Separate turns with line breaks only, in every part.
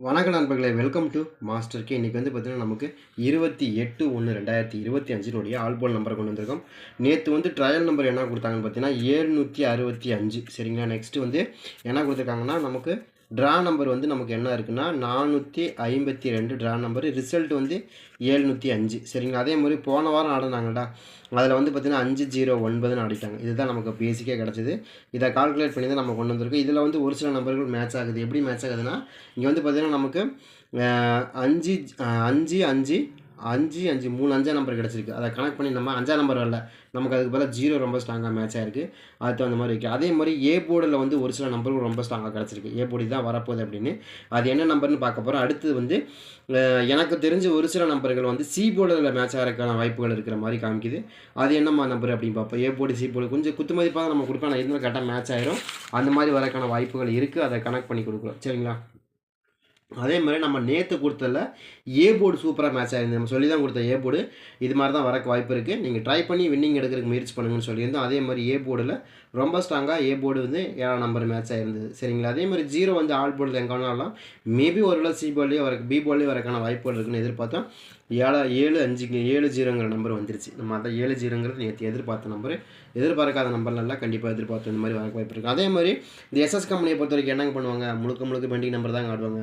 வணக்க நண்பர்களே welcome to மாஸ்டருக்கு இன்றைக்கி வந்து பார்த்தீங்கன்னா நமக்கு இருபத்தி எட்டு ஒன்று ரெண்டாயிரத்தி இருபத்தி அஞ்சினுடைய ஆல்போல் நம்பரை கொண்டு வந்திருக்கோம். நேற்று வந்து ட்ரையல் நம்பர் என்ன கொடுத்தாங்கன்னு பார்த்தீங்கன்னா ஏழ்நூற்றி அறுபத்தி அஞ்சு. சரிங்களா? நெக்ஸ்ட்டு வந்து என்ன கொடுத்துருக்காங்கன்னா நமக்கு ட்ரா நம்பர் வந்து நமக்கு என்ன இருக்குன்னா நானூற்றி ஐம்பத்தி ரெண்டு ட்ரா நம்பர் ரிசல்ட் வந்து ஏழ்நூற்றி அஞ்சு. சரிங்களா? அதே மாதிரி போன வாரம் ஆடினாங்கடா. அதில் வந்து பார்த்திங்கன்னா அஞ்சு ஜீரோ ஒன்பதுன்னு ஆடிட்டாங்க. இதுதான் நமக்கு பேசிக்காக கிடச்சிது. இதை கால்குலேட் பண்ணி தான் நம்ம கொண்டு வந்திருக்கோம். இதில் வந்து ஒரு சில நம்பர்கள் மேட்ச் ஆகுது. எப்படி மேட்ச் ஆகுதுன்னா இங்கே வந்து பார்த்திங்கன்னா நமக்கு அஞ்சு அஞ்சு அஞ்சு அஞ்சு அஞ்சு மூணு அஞ்சா நம்பர் கிடச்சிருக்கு. அதை கனெக்ட் பண்ணி நம்ம அஞ்சா நம்பர் வரல. நமக்கு அதுக்கு பதிலாக ஜீரோ ரொம்ப ஸ்ட்ராங்காக மேட்ச் ஆயிருக்கு. அதுக்கு தகுந்த மாதிரி இருக்குது அதே மாதிரி ஏ போர்டில் வந்து ஒரு சில நம்பரும் ரொம்ப ஸ்ட்ராங்காக கிடச்சிருக்கு. ஏ போர்டு தான் வரப்போகுது அப்படின்னு. அது என்ன நம்பர்னு பார்க்க போகிறோம் அடுத்தது வந்து எனக்கு தெரிஞ்ச ஒரு சில நம்பர்கள் வந்து சி போர்டில் மேட்ச் ஆகிறதுக்கான வாய்ப்புகள் இருக்கிற மாதிரி காமிக்குது. அது என்னம்மா நம்பர் அப்படின்னு பார்ப்போம். ஏ போர்டு சி போர்டு கொஞ்சம் குத்து மதிப்பாக நம்ம கொடுப்போம். ஆனால் இருந்தாலும் கரெக்டாக மேட்ச் ஆயிரும். அந்த மாதிரி வரக்கான வாய்ப்புகள் இருக்குது அதை கனெக்ட் பண்ணி கொடுக்குறோம். சரிங்களா? அதே மாதிரி நம்ம நேற்று கொடுத்ததில் ஏ போர்டு சூப்பராக மேட்ச் ஆகிருந்து நம்ம சொல்லி தான் கொடுத்த ஏ போர்டு இது மாதிரி தான் வரக்கு வாய்ப்பு இருக்குது நீங்கள் ட்ரை பண்ணி வின்னிங் எடுக்கிறதுக்கு முயற்சி பண்ணுங்கன்னு சொல்லியிருந்தோம். அதே மாதிரி ஏ போர்டில் ரொம்ப ஸ்ட்ராங்காக ஏ போர்டு வந்து ஏழாம் நம்பர் மேட்ச் ஆயிருந்தது. சரிங்களா? அதே மாதிரி ஜீரோ வந்து ஆல் போர்டில் எங்கே மேபி ஒரு வேளை சி போர்ட்லேயே வர பி போர்ட்லேயே வரக்கான வாய்ப்புகள் இருக்குன்னு எதிர்பார்த்தோம் ஏழா ஏழு அஞ்சுக்கு ஏழு ஜீரோங்கிற நம்பர் வந்துருச்சு. நம்ம அதான் ஏழு ஜீரோங்கிறது நேற்று எதிர்பார்த்த நம்பர் எதிர்பார்க்காத நம்பர்லாம் கண்டிப்பாக எதிர்பார்த்தோம் இந்த மாதிரி வர வாய்ப்பு இருக்குது அதே மாதிரி இந்த எஸ்எஸ் கம்பெனியை பொறுத்த வரைக்கும் என்னங்க பண்ணுவாங்க? முழுக்க முழுக்க பெண்டிங் நம்பர் தான் ஆடுவாங்க.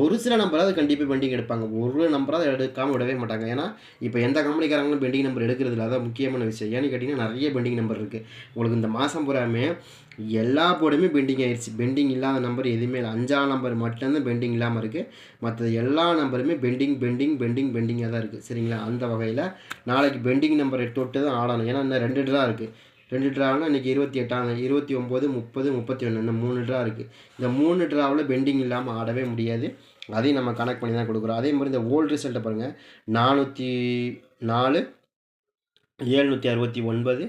ஒரு சில நம்பராவது கண்டிப்பாக பெண்டிங் எடுப்பாங்க. ஒரு நம்பராக எடுக்காமல் விடவே மாட்டாங்க. ஏன்னா இப்போ எந்த கம்பெனிக்காரங்களும் பெண்டிங் நம்பர் எடுக்கிறது இல்லை. அதான் முக்கியமான விஷயம். ஏன்னு கேட்டிங்கன்னா நிறைய பெண்டிங் நம்பர் இருக்குது உங்களுக்கு இந்த மாதம் பூராமே எல்லா போர்டுமே பெண்டிங் ஆயிடுச்சு பெண்டிங் இல்லாத நம்பர் எதுவுமே இல்லை. அஞ்சாம் நம்பர் மட்டும்தான் பெண்டிங் இல்லாமல் இருக்குது மற்ற எல்லா நம்பருமே பெண்டிங் பெண்டிங் பெண்டிங் பெண்டிங்காக தான் இருக்குது சரிங்களா? அந்த வகையில் நாளைக்கு பெண்டிங் நம்பர் தொட்டு தான் ஆடணும். ஏன்னா இன்னும் ரெண்டு ட்ரா இருக்குது ரெண்டு ட்ராவில் இன்றைக்கி இருபத்தி எட்டாம் இருபத்தி ஒம்பது முப்பது முப்பத்தி ஒன்று இந்த மூணு ட்ரா இருக்குது இந்த மூணு ட்ராவில் பெண்டிங் இல்லாமல் ஆடவே முடியாது. அதையும் நம்ம கனெக்ட் பண்ணி தான் கொடுக்குறோம். அதே மாதிரி இந்த ஓல்டு ரிசல்ட்டை பாருங்கள் நானூற்றி நாலு ஏழ்நூற்றி அறுபத்தி ஒன்பது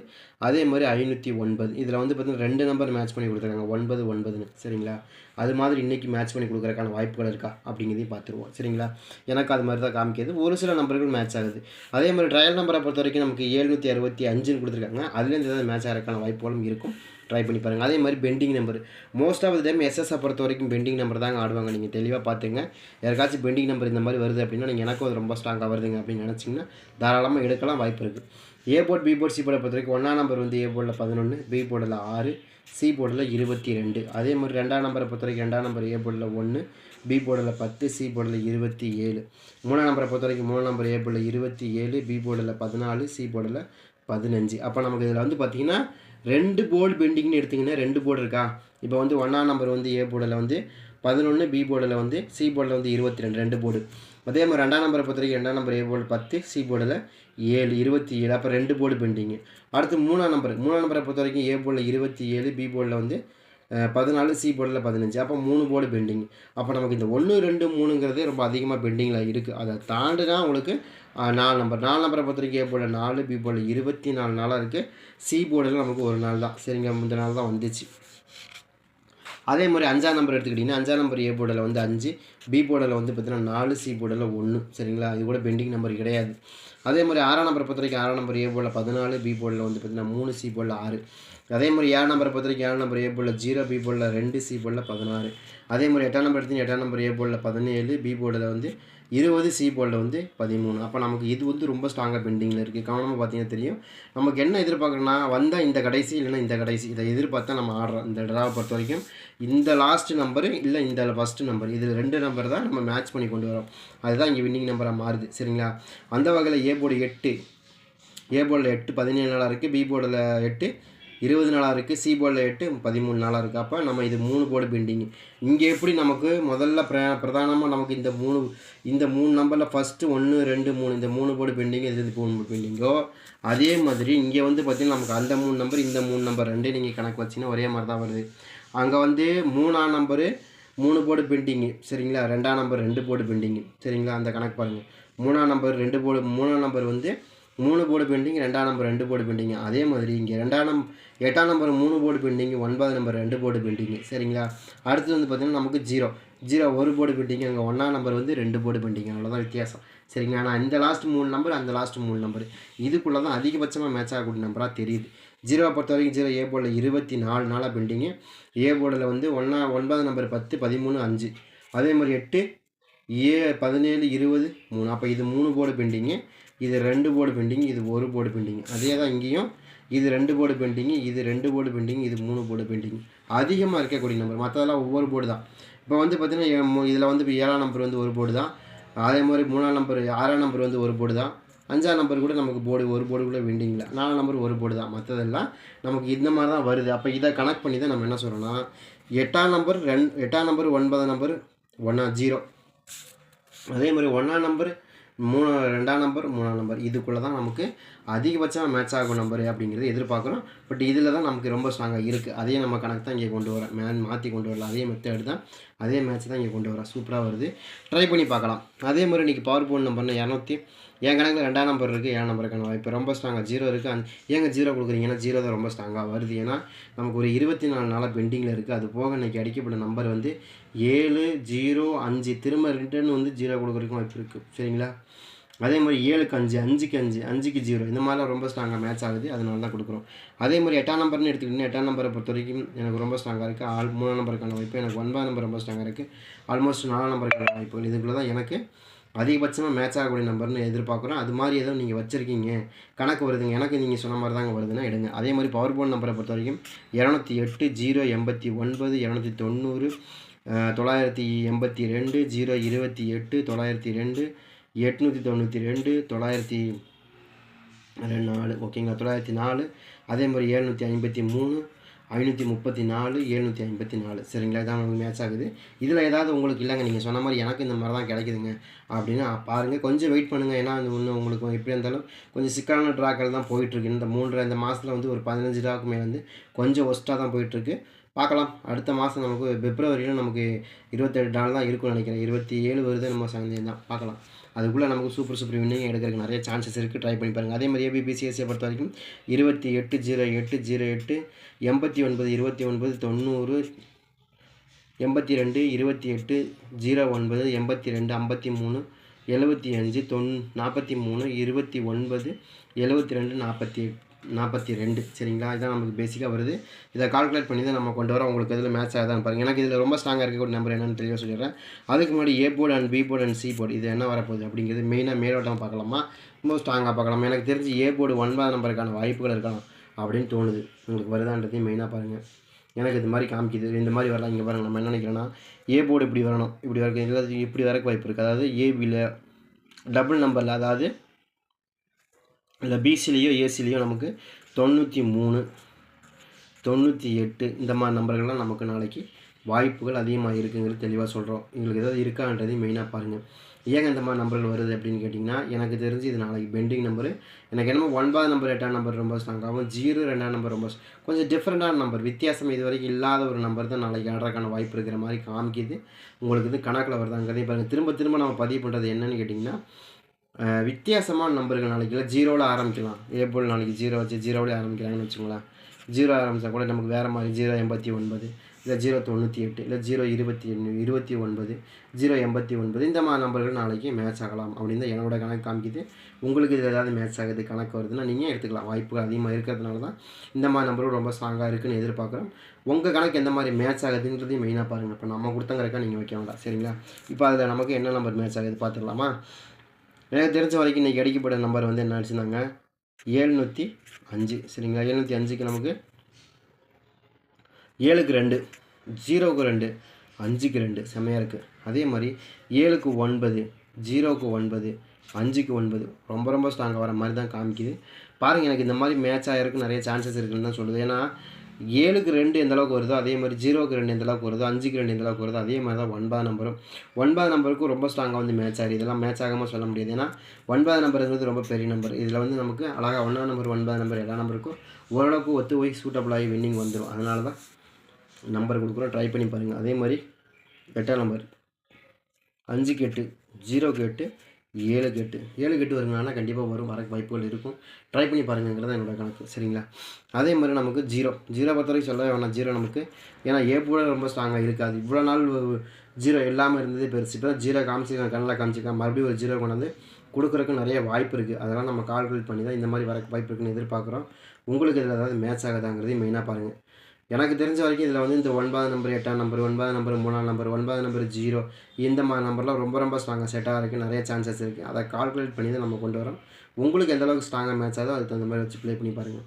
அதே மாதிரி ஐநூற்றி ஒன்பது. இதில் வந்து பார்த்தீங்கன்னா ரெண்டு நம்பர் மேட்ச் பண்ணி கொடுத்துருக்காங்க. ஒன்பது ஒன்பதுன்னு. சரிங்களா? அது மாதிரி இன்றைக்கி மேட்ச் பண்ணி கொடுக்குறக்கான வாய்ப்புகள் இருக்கா? அப்படிங்கிறதையும் பார்த்துருவோம். சரிங்களா? எனக்கு அது மாதிரி தான் காமிக்கிது ஒரு சில நம்பர்கள் மேட்ச் ஆகுது. அதே மாதிரி ட்ரையல் நம்பரை பொறுத்த வரைக்கும் நமக்கு ஏழ்நூற்றி அறுபத்தி அஞ்சுன்னு கொடுத்துருக்காங்க. அதுலேருந்து ஏதாவது மேட்ச் ஆகிறதுக்கான வாய்ப்புகளும் இருக்கும். ட்ரை பண்ணி பாருங்கள் அதே மாதிரி pending number most of the time எஸ்எஸ்ஸை பொறுத்த வரைக்கும் பெண்டிங் நம்பர் தாங்க ஆடுவாங்க. நீங்கள் தெளிவாக பார்த்துங்க. யாருக்காச்சும் பெண்டிங் நம்பர் இந்த மாதிரி வருது அப்படின்னா நீங்கள் எனக்கும் அது ரொம்ப ஸ்ட்ராங்காக வருதுங்க அப்படின்னு நினச்சிங்கன்னா தாராளமாக எடுக்கலாம். வாய்ப்பு இருக்குது A board B board C போர்டை பொறுத்த வரைக்கும் ஒன்றாம் நம்பர் வந்து ஏ போர்டில் பதினொன்று பி போர்டில் ஆறு சி போர்டில் இருபத்தி ரெண்டு அதே மாதிரி ரெண்டாம் நம்பரை பொறுத்த வரைக்கும் ரெண்டாம் நம்பர் ஏ போர்டில் ஒன்று பி போர்டில் பத்து சி போர்டில் இருபத்தி ஏழு. மூணாம் நம்பரை பொறுத்த வரைக்கும் மூணாம் நம்பர் ஏ போர்டில் இருபத்தி ஏழு பி போர்டில் பதினாலு சி போர்டில் பதினஞ்சு. அப்போ நமக்கு இதில் வந்து பார்த்திங்கன்னா ரெண்டு போர்டு பெண்டிங்னு எடுத்திங்கன்னா ரெண்டு போர்டு இருக்கா? இப்போ வந்து ஒன்றாம் நம்பர் வந்து ஏ போர்டில் வந்து பதினொன்று பி போர்டில் வந்து சி போர்டில் வந்து இருபத்தி ரெண்டு ரெண்டு போர்டு அதே மாதிரி ரெண்டாம் நம்பரை பொறுத்த வரைக்கும் ரெண்டாம் நம்பர் ஏ போர்டு பத்து சி போர்டில் ஏழு இருபத்தி ஏழு. அப்போ ரெண்டு போர்டு பெண்டிங்கு அடுத்து மூணாம் நம்பர் மூணாம் நம்பரை பொறுத்த வரைக்கும் ஏ போர்டில் இருபத்தி ஏழு பி போர்டில் வந்து பதினாலு சி போர்டில் பதினஞ்சு. அப்போ மூணு போர்டு பெண்டிங் அப்போ நமக்கு இந்த ஒன்று ரெண்டு மூணுங்கிறதே ரொம்ப அதிகமாக பெண்டிங்கில் இருக்குது அதை தாண்டினா உங்களுக்கு நாலு நம்பர் நாலு நம்பரை பொறுத்த வரைக்கும் ஏ போர்டில் நாலு பி போர்டில் இருபத்தி நாலு நாளாக இருக்குது சி போர்டில் நமக்கு ஒரு நாள் தான். சரிங்க முந்த நாள் தான் வந்துச்சு. அதே மாதிரி அஞ்சாம் நம்பர் எடுத்துக்கிட்டிங்கன்னா அஞ்சாம் நம்பர் ஏ போர்டில் வந்து அஞ்சு பி போர்டில் வந்து பார்த்தீங்கன்னா நாலு சி போர்டில் ஒன்று சரிங்களா? இது கூட பெண்டிங் நம்பர் கிடையாது. அதே மாதிரி ஆறாம் நம்பரை பொறுத்த வரைக்கும் ஆறாம் நம்பர் ஏ போர்டில் பதினாலு பி போர்டில் வந்து பார்த்திங்கன்னா மூணு சி போர்டில் ஆறு. அதே மாதிரி ஏழாம் நம்பரை பொறுத்த வரைக்கும் ஏழாம் நம்பர் ஏ போர்டில் ஜீரோ பி போர்டில் ரெண்டு சி போர்டில் பதினாறு. அதே மாதிரி எட்டாம் நம்பர் எடுத்தீங்கன்னா எட்டாம் நம்பர் ஏ போர்டில் பதினேழு பி போர்டில் வந்து இருபது சி போர்டில் வந்து பதிமூணு. அப்போ நமக்கு இது வந்து ரொம்ப ஸ்ட்ராங்காக பெண்டிங்கில் இருக்குது கவனமாக பார்த்தீங்கன்னா தெரியும். நமக்கு என்ன எதிர்பார்க்குறோன்னா வந்தால் இந்த கடைசி இல்லைன்னா இந்த கடைசி. இதை எதிர்பார்த்தா நம்ம ஆடுறோம். இந்த ட்ராவை பொறுத்த வரைக்கும். இந்த லாஸ்ட் நம்பரு இல்லை இந்த ஃபஸ்ட்டு நம்பர் இதில் ரெண்டு நம்பர் தான் நம்ம மேட்ச் பண்ணி கொண்டு வரோம். அதுதான் இங்கே வின்னிங் நம்பராக மாறுது. சரிங்களா? அந்த வகையில் ஏ போர்டு எட்டு. ஏ போர்டில் எட்டு பதினேழு நாளாக இருக்குது பி போர்டில் எட்டு இருபது நாளாக இருக்குது சி போர்டில் எட்டு பதிமூணு நாளாக இருக்குது அப்போ நம்ம இது மூணு போர்டு பெண்டிங் இங்கே எப்படி நமக்கு முதல்ல பிர பிரதானமாக நமக்கு இந்த மூணு இந்த மூணு நம்பரில் ஃபஸ்ட்டு ஒன்று ரெண்டு மூணு இந்த மூணு போர்டு பெண்டிங் இது மூணு மூணு பெண்டிங்கோ அதே மாதிரி இங்கே வந்து பார்த்திங்கன்னா நமக்கு அந்த மூணு நம்பர் இந்த மூணு நம்பர் ரெண்டே நீங்கள் கணக்கு வச்சிங்கன்னா ஒரே மாதிரி தான் வருது. அங்கே வந்து மூணாம் நம்பரு மூணு போர்டு பெண்டிங்கு சரிங்களா? ரெண்டாம் நம்பர் ரெண்டு போர்டு பெண்டிங்கு சரிங்களா? அந்த கணக்கு பாருங்கள் மூணாம் நம்பர் ரெண்டு போர்டு மூணாம் நம்பர் வந்து மூணு போர்டு பெண்டிங் ரெண்டாம் நம்பர் ரெண்டு போர்டு பெண்டிங். அதே மாதிரி இங்கே ரெண்டாம் நம் எட்டாம் நம்பர் மூணு போர்டு பெயிண்டிங் ஒன்பது நம்பர் ரெண்டு போர்டு பெயிண்டிங் சரிங்களா? அடுத்து வந்து பார்த்திங்கன்னா நமக்கு ஜீரோ. ஜீரோ ஒரு போர்டு பெயிண்டிங் அங்கே ஒன்றாம் நம்பர் வந்து ரெண்டு போர்டு பெயிண்டிங் அவ்வளோதான் வித்தியாசம். சரிங்களா? ஆனால் இந்த லாஸ்ட் மூணு நம்பர் அந்த லாஸ்ட் மூணு நம்பர் இதுக்குள்ளே தான் அதிகபட்சமாக மேட்ச் ஆகக்கூடிய நம்பராக தெரியுது. ஜீரோவை பொறுத்த வரைக்கும் ஜீரோ ஏ போர்டில் இருபத்தி நாலு நாளாக பெண்டிங்கு. ஏ போர்டில் வந்து ஒன்றா ஒன்பது நம்பர் பத்து பதிமூணு அஞ்சு. அதே மாதிரி எட்டு ஏ பதினேழு இருபது மூணு. அப்போ இது மூணு போர்டு பெண்டிங்கு இது ரெண்டு போர்டு பெண்டிங் இது ஒரு போர்டு பெண்டிங் அதே தான் இங்கேயும். இது ரெண்டு போர்டு பெண்டிங்கு இது ரெண்டு போர்டு பெண்டிங் இது மூணு போர்டு பெண்டிங் அதிகமாக இருக்கக்கூடிய நம்பர் மற்றதெல்லாம் ஒவ்வொரு போர்டு தான். இப்போ வந்து பார்த்தீங்கன்னா இதில் வந்து இப்போ ஏழாம் நம்பர் வந்து ஒரு போர்டு தான். அதே மாதிரி மூணாம் நம்பர் ஆறாம் நம்பர் வந்து ஒரு போர்டு தான். அஞ்சாம் நம்பர் கூட நமக்கு போர்டு ஒரு போர்டு கூட வெண்டிங்கில் நாலாம் நம்பர் ஒரு போர்டு தான். மற்றதெல்லாம் நமக்கு இந்த மாதிரி தான் வருது. அப்போ இதை கனெக்ட் பண்ணி தான் நம்ம என்ன சொல்கிறோன்னா எட்டாம் நம்பர் ரெண் எட்டாம் நம்பர் ஒன்பதாம் நம்பர் ஒன்றா ஜீரோ அதே மாதிரி ஒன்றாம் நம்பர் மூணு ரெண்டாம் நம்பர் மூணாம் நம்பர் இதுக்குள்ளே தான் நமக்கு அதிகபட்சமாக மேட்ச் ஆகும் நம்பர் அப்படிங்கிறது எதிர்பார்க்குறோம் பட் இதில் தான் நமக்கு ரொம்ப ஸ்ட்ராங்காக இருக்குது அதே நம்ம கணக்கு தான் இங்கே கொண்டு வரேன் மேன் மாற்றி கொண்டு வரலாம் அதே மெத்தேட் தான். அதே மேட்ச் தான் இங்கே கொண்டு வரேன் சூப்பராக வருது. ட்ரை பண்ணி பார்க்கலாம். அதே மாதிரி இன்றைக்கி பவர் போன் நம்பர்னு இரநூத்தி என் கணக்கில் ரெண்டாம் நம்பர் இருக்குது ஏழாம் நம்பருக்கான வாய்ப்பு ரொம்ப ஸ்ட்ராங்காக ஜீரோ இருக்குது அந் ஏங்க ஜீரோ கொடுக்குறீங்கன்னா ஜீரோ தான் ரொம்ப ஸ்ட்ராங்காக வருது. ஏன்னா நமக்கு ஒரு இருபத்தி நாலு நாளாக பெண்டிங்கில் இருக்குது அது போக இன்றைக்கி அடிக்கப்பட்ட நம்பர் வந்து ஏழு ஜீரோ அஞ்சு. திரும்ப ரிட்டர்ன் வந்து ஜீரோ கொடுக்குறதுக்கும் வாய்ப்பு இருக்குது சரிங்களா? அதே மாதிரி ஏழுக்கு அஞ்சு அஞ்சுக்கு அஞ்சு அஞ்சுக்கு ஜீரோ. இந்த மாதிரிலாம் ரொம்ப ஸ்ட்ராங்காக மேட்ச் ஆகுது. அதனால தான் கொடுக்குறோம். அதே மாதிரி எட்டாம் நம்பர்னு எடுத்துக்கிட்டிங்கன்னா எட்டாம் நம்பரை பொறுத்த வரைக்கும் எனக்கு ரொம்ப ஸ்ட்ராங்காக இருக்குது ஆள் மூணாம் நம்பருக்கான வாய்ப்பு எனக்கு ஒன்பதாம் நம்பர் ரொம்ப ஸ்ட்ராங்காக இருக்குது ஆல்மோஸ்ட் நாலாம் நம்பருக்கான வாய்ப்புகள் இதுக்குள்ளே தான் எனக்கு அதிகபட்சமாக மேட்ச் ஆகக்கூடிய நம்பர்னு எதிர்பார்க்குறோம். அது மாதிரி எதுவும் நீங்கள் வச்சுருக்கீங்க. கணக்கு வருதுங்க. எனக்கு நீங்கள் சொன்ன மாதிரி தாங்க வருதுன்னா எடுங்க. அதே மாதிரி பவர் போன் நம்பரை பொறுத்த வரைக்கும் இரநூத்தி எட்டு ஜீரோ எண்பத்தி ஒன்பது இரநூத்தி தொண்ணூறு தொள்ளாயிரத்தி எண்பத்தி ரெண்டு ஜீரோ இருபத்தி எட்டு தொள்ளாயிரத்தி ரெண்டு எட்நூற்றி தொண்ணூற்றி ரெண்டு தொள்ளாயிரத்தி ரெண்டு நாலு. ஓகேங்களா தொள்ளாயிரத்தி நாலு. அதே மாதிரி ஏழ்நூற்றி ஐம்பத்தி மூணு ஐநூற்றி முப்பத்தி நாலு எழுநூற்றி ஐம்பத்தி நாலு. சரிங்களா இதான் உங்களுக்கு மேட்ச் ஆகுது. இதில் ஏதாவது உங்களுக்கு இல்லைங்க நீங்கள் சொன்ன மாதிரி எனக்கு இந்த மாதிரி தான் கிடைக்குதுங்க. அப்படின்னு பாருங்கள் கொஞ்சம் வெயிட் பண்ணுங்கள் ஏன்னா அது ஒன்று உங்களுக்கு எப்படி இருந்தாலும் கொஞ்சம் சிக்கலான ட்ராக்கள் தான் போயிட்டுருக்கு. இந்த மூன்று இந்த மாதத்தில் வந்து ஒரு பதினஞ்சு ட்ராக்கு மேலே வந்து கொஞ்சம் ஒஸ்ட்டாக தான் போயிட்டுருக்கு. பார்க்கலாம். அடுத்த மாதம் நமக்கு பிப்ரவரியில் நமக்கு இருபத்தெட்டு நாள் தான் இருக்கும்னு நினைக்கிறேன். இருபத்தி ஏழு வருது நம்ம சந்தேகம் தான். பார்க்கலாம். அதுக்குள்ளே நமக்கு சூப்பர் சூப்பர் வின்னிங் எடுக்கிறதுக்கு நிறைய சான்சஸ் இருக்குது ட்ரை பண்ணி பாருங்கள் அதே மாதிரி ஏபிபிசிஎஸ்சியை பொறுத்த வரைக்கும் இருபத்தி எட்டு ஜீரோ எட்டு ஜீரோ எட்டு எண்பத்தி ஒன்பது இருபத்தி ஒன்பது தொண்ணூறு எண்பத்தி ரெண்டு இருபத்தி எட்டு ஜீரோ ஒன்பது எண்பத்தி ரெண்டு ஐம்பத்தி மூணு எழுபத்தி அஞ்சு தொன் நாற்பத்தி மூணு இருபத்தி ஒன்பது எழுபத்தி ரெண்டு நாற்பத்தி நாற்பத்தி ரெண்டு சரிங்களா? இதுதான் நமக்கு பேசிக்காக வருது. இதை கால்குலேட் பண்ணி தான் நம்ம கொண்டு வரோம். உங்களுக்கு இதில் மேட்ச் ஆகுதான் பாருங்கள் எனக்கு இதில் ரொம்ப ஸ்ட்ராங்காக இருக்கக்கூடிய நம்பர் என்னன்னு தெளிவாக சொல்லிடுறேன். அதுக்கு முன்னாடி A board and B board and C board இது என்ன வரப்போகுது அப்படிங்கிறது மெயினாக மேலோட்டம் பார்க்கலாமா? ரொம்ப ஸ்ட்ராங்காக பார்க்கலாம்? எனக்கு தெரிஞ்சு ஏ போர்டு ஒன்பது நம்பருக்கான வாய்ப்புகள் இருக்கலாம் அப்படின்னு தோணுது. உங்களுக்கு வருதான்றதையும் மெயினாக பாருங்கள் எனக்கு இது மாதிரி காமிக்குது. இந்த மாதிரி வரலாம் இங்கே பாருங்கள் நம்ம என்ன நினைக்கிறோன்னா ஏ போர்டு இப்படி வரணும். இப்படி வரக்கு இதில் இப்படி வரக்கு வாய்ப்பு இருக்குது அதாவது ஏபியில் டபுள் நம்பரில் அதாவது இல்லை பிசிலேயோ ஏசிலேயோ நமக்கு தொண்ணூற்றி மூணு தொண்ணூற்றி எட்டு இந்த மாதிரி நம்பர்கள்லாம் நமக்கு நாளைக்கு வாய்ப்புகள் அதிகமாக இருக்குங்கிறது தெளிவாக சொல்கிறோம். எங்களுக்கு ஏதாவது இருக்கான்றதையும் மெயினாக பாருங்கள் ஏங்க இந்த மாதிரி நம்பர்கள் வருது அப்படின்னு கேட்டிங்கன்னா எனக்கு தெரிஞ்சு இது நாளைக்கு பெண்டிங் நம்பரு எனக்கு என்னமோ ஒன்பது நம்பர் எட்டாம் நம்பர் ரொம்ப ஸ்ட்ராங்காகவும் ஜீரோ ரெண்டாம் நம்பர் ரொம்ப கொஞ்சம் டிஃப்ரெண்ட்டான நம்பர் வித்தியாசம் இது வரைக்கும் இல்லாத ஒரு நம்பர் தான் நாளைக்கு ஆடுறதுக்கான வாய்ப்பு இருக்கிற மாதிரி காமிக்குது. உங்களுக்கு இது கணக்கில் வருதாங்கிறதையும் பாருங்கள் திரும்ப திரும்ப நம்ம பதிவு பண்ணுறது என்னென்னு கேட்டிங்கன்னா வித்தியாசமான நம்பர்கள் நாளைக்கு இல்லை. ஜீரோவில் ஆரம்பிக்கலாம். ஏப்ரல் நாளைக்கு ஜீரோ வச்சு ஜீரோவிலே ஆரம்பிக்கிறாங்கன்னு வச்சுங்களேன் ஜீரோ ஆரம்பித்தா கூட நமக்கு வேறு மாதிரி ஜீரோ எண்பத்தி ஒன்பது இல்லை ஜீரோ தொண்ணூற்றி எட்டு இல்லை ஜீரோ இருபத்தி எண்ணு இருபத்தி ஒன்பது ஜீரோ எண்பத்தி ஒன்பது இந்த மாதிரி நம்பர்கள் நாளைக்கு மேட்ச் ஆகலாம் அப்படின்னு தான் என்னோட கணக்கு காமிக்குது. உங்களுக்கு இதில் ஏதாவது மேட்ச் ஆகுது கணக்கு வருதுன்னா நீங்கள் எடுத்துக்கலாம். வாய்ப்புகள் அதிகமாக இருக்கிறதுனால தான் இந்த மாதிரி நம்பரும் ரொம்ப ஸ்ட்ராங்காக இருக்குன்னு எதிர்பார்க்குறோம். உங்கள் கணக்கு எந்த மாதிரி மேட்ச் ஆகுதுன்றதையும் மெயினாக பாருங்கள் இப்போ நம்ம கொடுத்தங்கிறக்கா நீங்கள் வைக்க வேண்டாம். சரிங்களா? இப்போ அதில் நமக்கு என்ன நம்பர் மேட்ச் ஆகுது பார்த்துக்கலாமா? எனக்கு தெரிஞ்ச வரைக்கும் இன்றைக்கி அடிக்கப்பட்ட நம்பர் வந்து என்ன அடிச்சுருந்தாங்க? ஏழ்நூற்றி அஞ்சு. சரிங்களா? ஏழ்நூற்றி அஞ்சுக்கு நமக்கு ஏழுக்கு ரெண்டு ஜீரோவுக்கு ரெண்டு அஞ்சுக்கு ரெண்டு. செம்மையாக இருக்குது அதே மாதிரி ஏழுக்கு ஒன்பது ஜீரோவுக்கு ஒன்பது அஞ்சுக்கு ஒன்பது. ரொம்ப ரொம்ப ஸ்ட்ராங்காக வர மாதிரி தான் காமிக்குது. பாருங்கள் எனக்கு இந்த மாதிரி மேட்ச் ஆகிறதுக்கு நிறைய சான்சஸ் இருக்குதுன்னு தான் சொல்லுது. ஏன்னா ஏழுக்கு ரெண்டு எந்த அளவுக்கு வருதோ அதே மாதிரி ஜீரோக்கு ரெண்டு எந்த அளவுக்கு வருதோ அஞ்சுக்கு ரெண்டு எந்த அளவுக்கு வருதோ அதே மாதிரி தான் ஒன்பது நம்பரும். ஒன்பது நம்பருக்கும் ரொம்ப ஸ்ட்ராங்காக வந்து மேட்ச் ஆகுது இதெல்லாம் மேட்ச் ஆகாமல் சொல்ல முடியாது. ஏன்னா ஒன்பது நம்பருங்கிறது ரொம்ப பெரிய நம்பர் இதில் வந்து நமக்கு அழகாக ஒன்றாம் நம்பர் ஒன்பது நம்பர் எல்லா நம்பருக்கும் ஓரளவுக்கு ஒத்து போய் சூட்டபிளாகி வின்னிங் வந்துடும் அதனால தான் நம்பர் கொடுக்குறோம். ட்ரை பண்ணி பாருங்கள் அதே மாதிரி எட்டாம் நம்பர் அஞ்சுக்கு எட்டு ஜீரோக்கு எட்டு ஏழு கெட்டு ஏழு கெட்டு வருங்கன்னா கண்டிப்பாக வரும். வர வாய்ப்புகள் இருக்கும். ட்ரை பண்ணி பாருங்கிறது என்னோட கணக்கு. சரிங்களா? அதே மாதிரி நமக்கு ஜீரோ. ஜீரோ பொறுத்த வரைக்கும் சொல்ல வேணாம். ஜீரோ நமக்கு. ஏன்னா ஏப்போட ரொம்ப ஸ்ட்ராங்காக இருக்காது. இவ்வளோ நாள் ஜீரோ இல்லாமல் இருந்ததே பெருசு. இப்போ ஜீரோ காமிச்சிக்கலாம் கண்ணில் காமிச்சிக்கலாம் மறுபடியும் ஒரு ஜீரோ கொண்டாந்து கொடுக்குறக்கு நிறைய வாய்ப்பு இருக்குது அதெல்லாம் நம்ம கால்குலேட் பண்ணி தான் இந்த மாதிரி வர வாய்ப்பு இருக்குன்னு எதிர்பார்க்குறோம். உங்களுக்கு இதில் ஏதாவது மேட்ச் ஆகுதாங்கிறதையும் மெயினாக பாருங்கள் எனக்கு தெரிஞ்ச வரைக்கும் இதில் வந்து இந்த ஒன்பது நம்பர் எட்டாம் நம்பர் ஒன்பது நம்பர் மூணாம் நம்பர் ஒன்பதாம் நம்பர் ஜீரோ இந்த மாதிரி நம்பர்லாம் ரொம்ப ரொம்ப ஸ்ட்ராங்காக செட்டாக இருக்குது நிறைய சான்சஸ் இருக்குது அதை கால்குலேட் பண்ணி தான் நம்ம கொண்டு வரோம். உங்களுக்கு எந்தளவுக்கு ஸ்ட்ராங்காக மேட்ச் ஆகுதோ அதுக்கு தகுந்த மாதிரி வச்சு ப்ளே பண்ணி பாருங்கள்